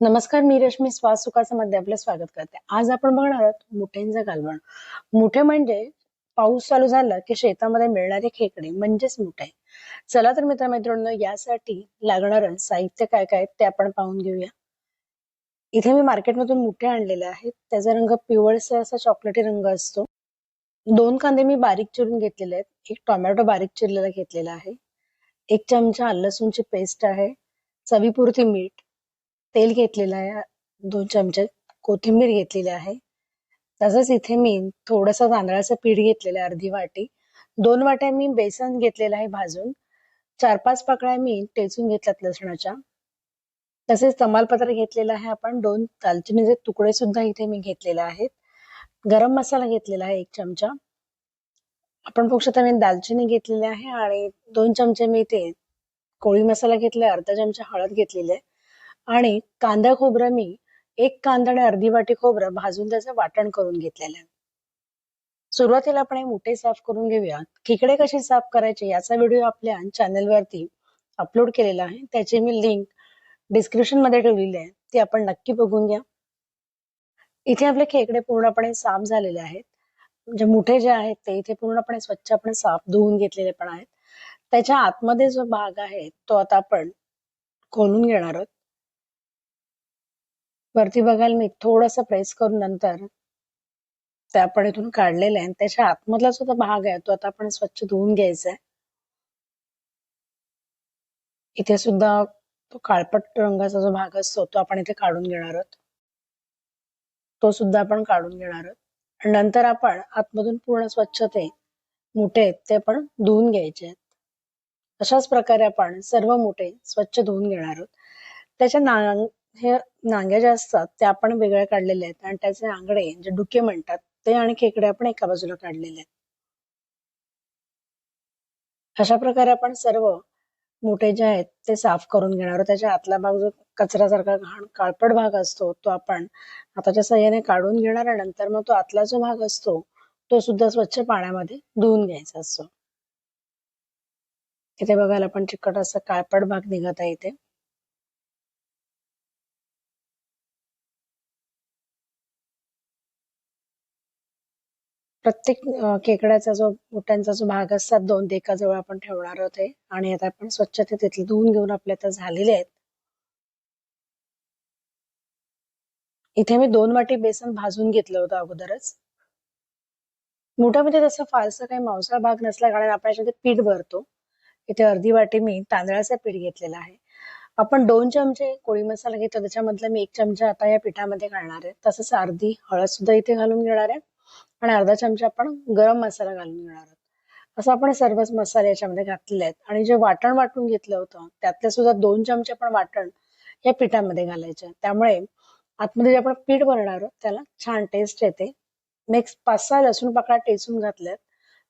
नमस्कार मी रश्मी श्वास आपलं स्वागत करते. आज आपण बघणार आहोत मुठ्यांचं कालवण. मुठे म्हणजे पाऊस चालू झाला की शेतामध्ये मिळणारे खेकडे म्हणजेच मुठे. चला तर मित्र मैत्रिणी यासाठी लागणार साहित्य काय काय ते आपण पाहून घेऊया. इथे मी मार्केटमधून मुठे आणलेले आहेत. त्याचा रंग पिवळसर असा चॉकलेटी रंग असतो. दोन कांदे मी बारीक चिरून घेतलेले आहेत. एक टोमॅटो बारीक चिरलेला घेतलेला आहे. एक चमचा आलं लसूणची पेस्ट आहे. चवीपुरती मीठ. तेल घेतलेलं आहे दोन चमचे कोथिंबीर घेतलेली आहे. तसंच इथे मी थोडंसं तांदळाचं पीठ घेतलेलं आहे अर्धी वाटी. दोन वाट्या मी बेसन घेतलेलं आहे भाजून. चार पाच पाकळ्या मी टेचून घेतल्यात लसणाच्या. तसेच तमालपत्र घेतलेलं आहे आपण दोन दालचिनीचे तुकडे सुद्धा इथे मी घेतलेले आहेत. गरम मसाला घेतलेला आहे एक चमचा. आपण बघू शकता मी दालचिनी घेतलेली आहे आणि दोन चमचे मी ते कोळी मसाला घेतला अर्धा चमचा हळद घेतलेली आहे. आणि कांदा खोबरं मी एक कांदा आणि अर्धी वाटी खोबरं भाजून त्याचं वाटण करून घेतलेलं आहे. सुरुवातीला आपण हे मुठे साफ करून घेऊया खिकडे कसे साफ करायचे याचा व्हिडिओ आपल्या चॅनलवरती अपलोड केलेला आहे. त्याची मी लिंक डिस्क्रिप्शनमध्ये ठेवलेली आहे ती आपण नक्की बघून घ्या. इथे आपले खेकडे पूर्णपणे साफ झालेले आहेत. म्हणजे मुठे जे आहेत ते इथे पूर्णपणे स्वच्छ आपण साफ धुवून घेतलेले पण आहेत. त्याच्या आतमध्ये जो भाग आहे तो आता आपण खोलून घेणार आहोत. वरती बघायला मी थोडस प्रेस करून नंतर ते आपण इथून काढलेलं आहे. त्याच्या आतमधला सुद्धा भाग आहे तो आता आपण स्वच्छ धुवून घ्यायचा आहे इथे सुद्धा तो काळपट रंगाचा जो भाग असतो तो आपण इथे काढून घेणार आहोत. तो सुद्धा आपण काढून घेणार आहोत. नंतर आपण आतमधून पूर्ण स्वच्छ ते मुठे आहेत ते आपण धुवून घ्यायचे आहेत. अशाच प्रकारे आपण सर्व मुठे स्वच्छ धुवून घेणार आहोत. त्याच्या नांग हे नांग्या ज्या असतात त्या आपण वेगळ्या काढलेल्या आहेत. आणि त्याचे आंगडे जे डुके म्हणतात ते आणि खेकडे आपण एका बाजूला काढलेले आहेत. अशा प्रकारे आपण सर्व मोठे जे आहेत ते साफ करून घेणार त्याच्या आतला भाग जो कचऱ्यासारखा घाण काळपट भाग असतो तो आपण हाताच्या सहाय्याने काढून घेणार आणि नंतर मग तो आतला जो भाग असतो तो सुद्धा स्वच्छ पाण्यामध्ये धुवून घ्यायचा असतो. इथे बघायला आपण चिकट असं काळपट भाग निघत आहे इथे. प्रत्येक खेकड्याचा जो मोठ्यांचा जो भाग असतात दोन ते जवळ आपण ठेवणार आहोत आणि आता आपण स्वच्छ ते तिथले धुवून घेऊन आपले आता झालेले आहेत. इथे मी दोन वाटी बेसन भाजून घेतलं होतं अगोदरच. मोठ्यामध्ये तसं फारसं काही मांसाळ भाग नसला कारण आपण याच्यामध्ये पीठ भरतो. इथे अर्धी वाटी मी तांदळाचं पीठ घेतलेलं आहे. आपण दोन चमचे कोळी मसाला घेतो त्याच्यामधला मी एक चमचा आता या पिठामध्ये घालणार आहे. तसंच अर्धी हळद सुद्धा इथे घालून घेणार आहे. आणि अर्धा चमचा आपण गरम मसाला घालून घेणार आहोत. असं आपण सर्वच मसाले याच्यामध्ये घातलेले आहेत. आणि जे वाटण वाटून घेतलं होतं त्यातले सुद्धा दोन चमचे आपण वाटण या पिठामध्ये घालायचे त्यामुळे आतमध्ये जे आपण पीठ भरणार आहोत त्याला छान टेस्ट येते. मिक्स पाच सहा लसूण पाकळा टेचून घातल्यात.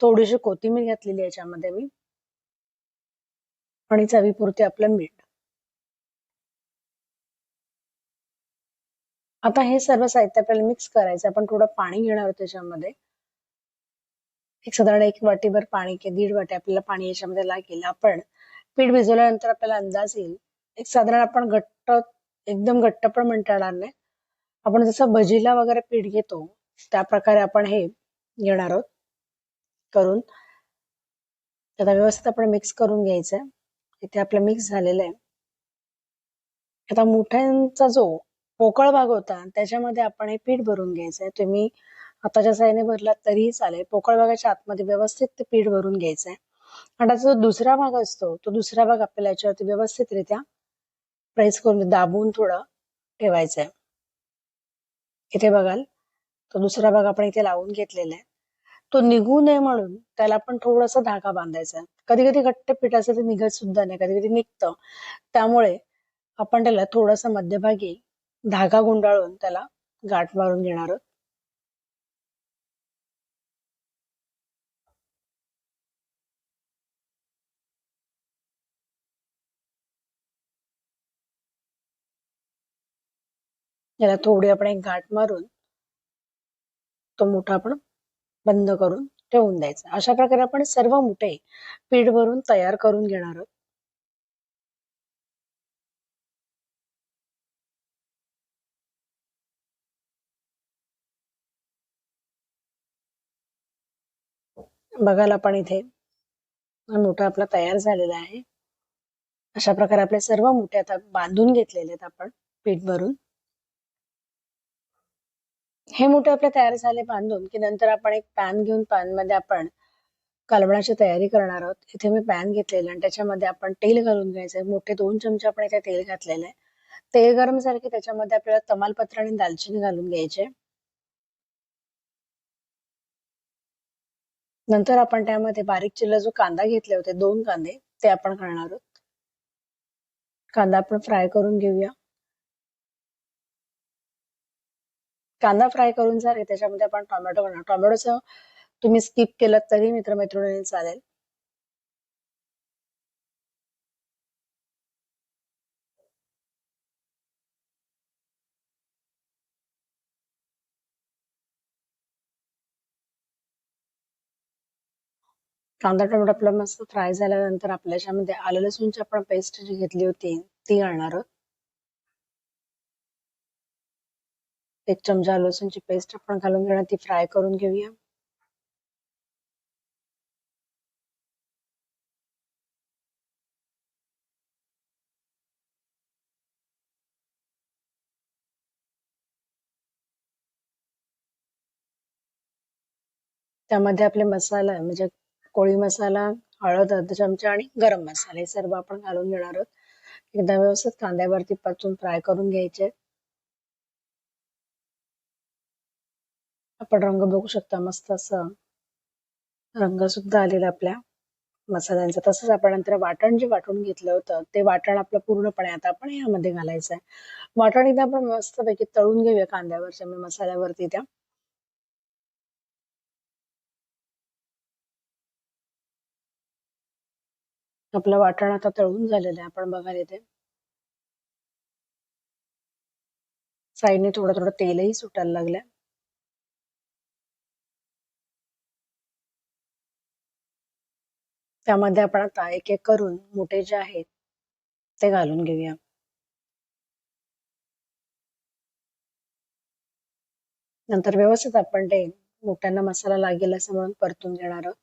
थोडीशी कोथिंबीर घातलेली याच्यामध्ये मी. आणि चवीपुरते आपलं मीठ. आता हे सर्व साहित्य आपल्याला मिक्स करायचं. आपण थोडं पाणी घेणार आहोत त्याच्यामध्ये. एक साधारण एक वाटीभर पाणी किंवा दीड वाटी आपल्याला पाणी याच्यामध्ये लागेल. आपण पीठ भिजवल्यानंतर आपल्याला अंदाज येईल. एक साधारण आपण घट्ट एकदम घट्ट पण म्हणता येणार नाही. आपण जसं भजीला वगैरे पीठ घेतो त्या प्रकारे आपण हे घेणार आहोत करून. आता व्यवस्थित आपण मिक्स करून घ्यायचंय. इथे आपलं मिक्स झालेलं आहे. आता मुठ्यांचा जो पोकळ भाग होता त्याच्यामध्ये आपण हे पीठ भरून घ्यायचंय. तुम्ही आताच्या साह्याने भरला तरीही चालेल. पोकळ भागाच्या आतमध्ये व्यवस्थित ते पीठ भरून घ्यायचंय. आणि त्याचा जो दुसरा भाग असतो तो दुसरा भाग आपल्याला याच्यावरती व्यवस्थितरित्या प्रेस करून दाबून थोडं ठेवायचं आहे इथे बघाल तो दुसरा भाग आपण इथे लावून घेतलेला आहे. तो निघू नये म्हणून त्याला आपण थोडासा धागा बांधायचा कधी कधी घट्ट पीठ असेल ते निघत सुद्धा नाही. कधी कधी निघतं. त्यामुळे आपण त्याला थोडासा मध्यभागी धागा गुंडाळून त्याला गाठ मारून घेणार आहोत याला थोडी आपण एक गाठ मारून तो मोठा आपण बंद करून ठेवून द्यायचा. अशा प्रकारे आपण सर्व मुठे पीठ भरून तयार करून घेणार आहोत. बघाल आपण इथे मोठा आपला तयार झालेला आहे. अशा प्रकारे आपले सर्व मोठे आता बांधून घेतलेले आहेत आपण पीठ भरून हे मोठे आपले तयार झाले बांधून की नंतर आपण एक पॅन घेऊन पॅनमध्ये आपण कालवणाची तयारी करणार आहोत. इथे मी पॅन घेतलेलं आणि त्याच्यामध्ये आपण तेल घालून घ्यायचंय मोठे दोन चमचे आपण इथे तेल घातलेले आहे. तेल गरम झालं की त्याच्यामध्ये आपल्याला तमालपत्र आणि दालचिनी घालून घ्यायचे. नंतर आपण त्यामध्ये बारीक चिल्ला जो कांदा घेतले होते दोन कांदे ते आपण घालणार आहोत. कांदा आपण फ्राय करून घेऊया. कांदा फ्राय करून झाले त्याच्यामध्ये आपण टोमॅटो घालणार टोमॅटोचं तुम्ही स्किप केलं तरी मित्रमैत्रिणी चालेल. कांदा टोमॅटो आपला मस्त फ्राय झाल्यानंतर आपल्या याच्यामध्ये आलं लसूणची आपण पेस्ट जी घेतली होती ती घालणार एक चमचा लसूणची पेस्ट आपण घालून घेणार ती फ्राय करून घेऊया. त्यामध्ये आपले मसाला म्हणजे कोळी मसाला हळद अर्ध चमचा आणि गरम मसाला हे सर्व आपण घालून घेणार आहोत. एकदा व्यवस्थित कांद्यावरती परतून फ्राय करून घ्यायचे. आपण रंग बघू शकता मस्त असं. रंग सुद्धा आलेला आपल्या मसाल्यांचा. तसंच आपण नंतर वाटण जे वाटून घेतलं होतं ते वाटण आपलं पूर्णपणे आता आपण यामध्ये घालायचं आहे. वाटण एकदा आपण मस्तपैकी तळून घेऊया कांद्यावरच्या मसाल्यावरती त्या. आपलं वाटण आता तळून झालेलं आहे आपण बघायला इथे साईडने थोडं थोडं तेलही सुटायला लागलं त्यामध्ये आपण आता एक एक करून मोठे जे आहेत ते घालून घेऊया. नंतर व्यवस्थित आपण ते मोठ्यांना मसाला लागेल असं म्हणून परतून घेणार आहोत.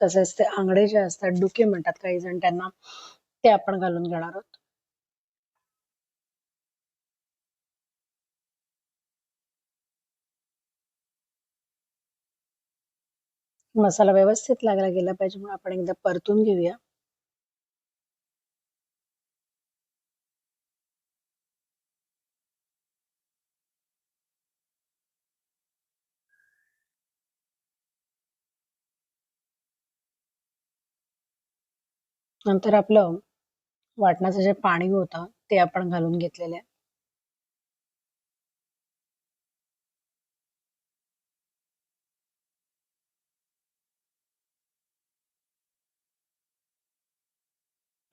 तसेच ते आंगडे जे असतात डुके म्हणतात काही जण त्यांना ते आपण घालून घेणार आहोत. मसाला व्यवस्थित लागला गेला पाहिजे म्हणून आपण एकदा परतून घेऊया. नंतर आपलं वाटणाचं जे पाणी होतं ते आपण घालून घेतलेलं आहे.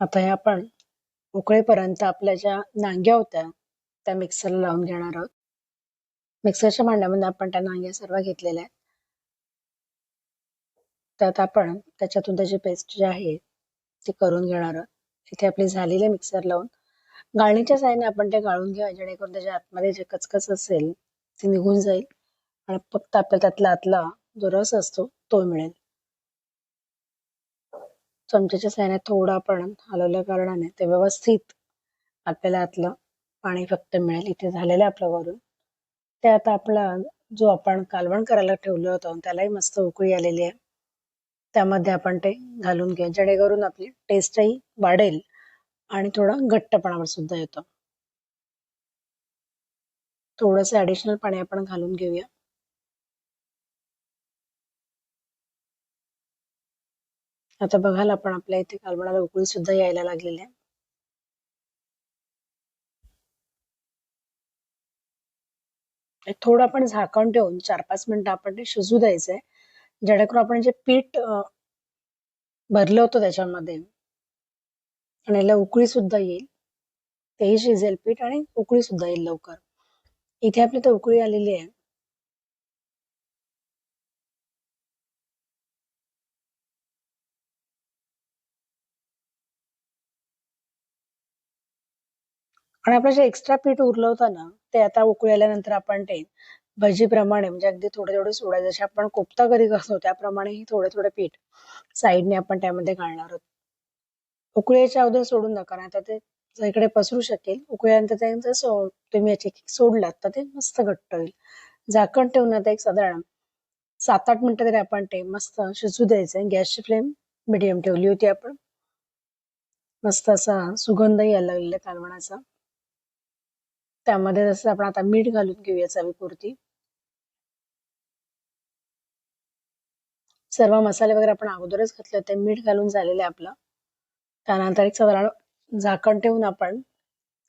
आता हे आपण उकळेपर्यंत आपल्या ज्या नांग्या होत्या त्या मिक्सरला लावून घेणार आहोत. मिक्सरच्या भांड्यामध्ये आपण त्या नांग्या सर्व घेतलेल्या आहेत. त्यात आपण त्याच्यातून त्याची पेस्ट जी आहे ते करून घेणार. इथे आपली झालेले मिक्सर लावून. गाळणीच्या साह्याने आपण ते गाळून घ्या जेणेकरून त्याच्या आतमध्ये जे कचकच असेल ते निघून जाईल. आणि फक्त आपल्याला त्यातला आतला जो रस असतो तो मिळेल. चमच्याच्या साह्याने थोडं आपण हलवल्या कारणाने ते व्यवस्थित आपल्याला आतलं पाणी फक्त मिळेल. इथे झालेलं आपलं वरून. ते आता आपला जो आपण कालवण करायला ठेवलं होतं त्यालाही मस्त उकळी आलेली आहे. त्यामध्ये आपण ते घालून घ्या जेणेकरून आपली टेस्टही वाढेल आणि थोडा घट्टपणावर सुद्धा येतो. थोडस ऍडिशनल पाणी आपण घालून घेऊया. आता बघाल आपण आपल्या इथे कालवणाला उकळी सुद्धा यायला लागलेली आहे. थोडं आपण झाकण ठेवून चार पाच मिनिटं आपण ते शिजू द्यायचंय. जेणेकरून आपण जे पीठ भरलं होतं त्याच्यामध्ये आणि याला उकळी सुद्धा येईल तेही शिजेल पीठ आणि उकळी सुद्धा येईल लवकर. इथे आपली तर उकळी आलेली आहे. आणि आपलं जे एक्स्ट्रा पीठ उरलं होतं ना ते आता उकळी आल्यानंतर आपण ते भजीप्रमाणे म्हणजे अगदी थोडे थोडे सोडायचे जसे आपण कोफ्ता कधी करतो त्याप्रमाणे हे थोडे थोडे पीठ साईडने आपण त्यामध्ये घालणार आहोत. उकळीच्या अगोदर सोडून नका नाही तर ते इकडे पसरू शकेल. उकळल्यानंतर त्यांचं सो- तुम्ही याची सोडलात तर ते मस्त घट्ट होईल. झाकण ठेवून आता एक साधारण सात आठ मिनिटं तरी आपण ते मस्त शिजू द्यायचं गॅसची फ्लेम मिडियम ठेवली होती आपण. मस्त असा सुगंध यायला लागलेला कालवणाचा. त्यामध्ये जसं आपण आता मीठ घालून घेऊया चवीपुरती. सर्व मसाले वगैरे आपण अगोदरच घातले होते. मीठ घालून झालेले आहे आपलं. त्यानंतर एक साधारण झाकण ठेवून आपण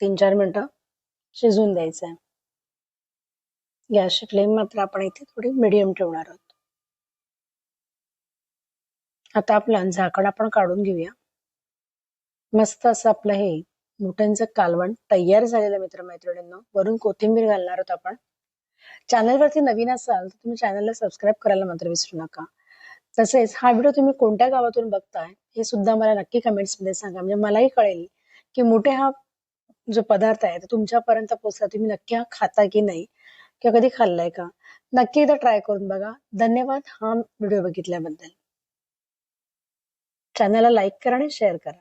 तीन चार मिनटं शिजवून द्यायचं आहे गॅसची फ्लेम मात्र आपण इथे थोडी मिडियम ठेवणार आहोत. आता आपलं झाकण आपण काढून घेऊया. मस्त असं आपलं हे मुठ्यांचं कालवण तयार झालेलं मित्रमैत्रिणींनो. वरून कोथिंबीर घालणार आहोत आपण. चॅनलवरती नवीन असाल तर तुम्ही चॅनलला सबस्क्राईब करायला मात्र विसरू नका. तसेच हा व्हिडिओ तुम्ही कोणत्या गावातून बघताय हे सुद्धा मला नक्की कमेंट्समध्ये सांगा. म्हणजे मलाही कळेल की मोठे हा जो पदार्थ आहे तो तुमच्यापर्यंत पोहोचला तुम्ही नक्की हा खाता की नाही किंवा कधी खाल्लाय का? नक्की एकदा ट्राय करून बघा. धन्यवाद हा व्हिडिओ बघितल्याबद्दल. चॅनलला लाईक करा आणि शेअर करा.